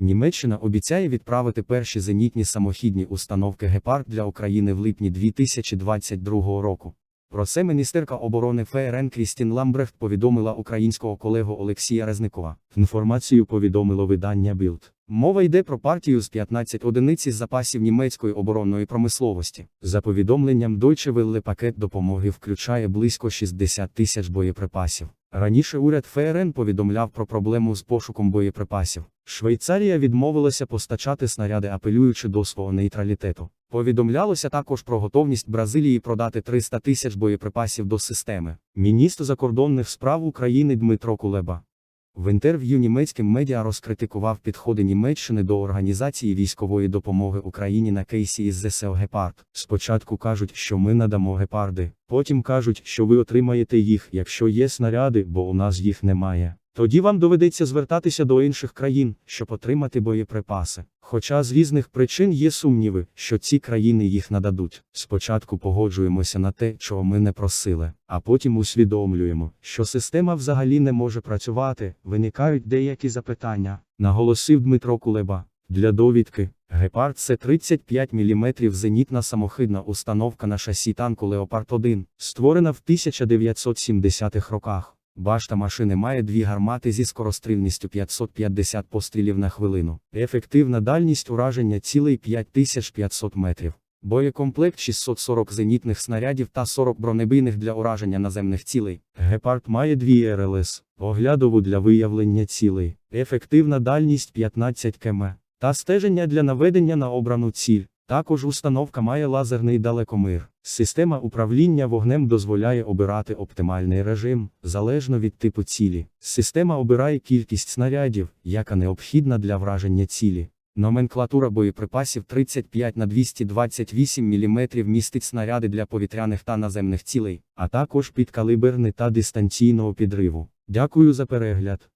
Німеччина обіцяє відправити перші зенітні самохідні установки Гепард для України в липні 2022 року. Про це міністерка оборони ФРН Крістін Ламбрехт повідомила українського колегу Олексія Резникова. Інформацію повідомило видання Bild. Мова йде про партію з 15 одиниць із запасів німецької оборонної промисловості. За повідомленням Deutsche Welle пакет допомоги включає близько 60 тисяч боєприпасів. Раніше уряд ФРН повідомляв про проблему з пошуком боєприпасів. Швейцарія відмовилася постачати снаряди, апелюючи до свого нейтралітету. Повідомлялося також про готовність Бразилії продати 300 тисяч боєприпасів до системи. Міністр закордонних справ України Дмитро Кулеба в інтерв'ю німецьким медіа розкритикував підходи Німеччини до організації військової допомоги Україні на кейсі із ЗСО Гепард. Спочатку кажуть, що ми надамо гепарди, потім кажуть, що ви отримаєте їх, якщо є снаряди, бо у нас їх немає. Тоді вам доведеться звертатися до інших країн, щоб отримати боєприпаси. Хоча з різних причин є сумніви, що ці країни їх нададуть. Спочатку погоджуємося на те, чого ми не просили, а потім усвідомлюємо, що система взагалі не може працювати, виникають деякі запитання, наголосив Дмитро Кулеба. Для довідки, Гепард це 35 мм зенітна самохидна установка на шасі танку Леопард 1, створена в 1970-х роках. Башта машини має дві гармати зі скорострільністю 550 пострілів на хвилину. Ефективна дальність ураження цілий 5500 метрів. Боєкомплект 640 зенітних снарядів та 40 бронебійних для ураження наземних цілей. Гепард має дві РЛС, оглядову для виявлення цілей, ефективна дальність 15 км та стеження для наведення на обрану ціль. Також установка має лазерний далекомир. Система управління вогнем дозволяє обирати оптимальний режим, залежно від типу цілі. Система обирає кількість снарядів, яка необхідна для враження цілі. Номенклатура боєприпасів 35 на 228 мм містить снаряди для повітряних та наземних цілей, а також підкалиберний та дистанційного підриву. Дякую за перегляд.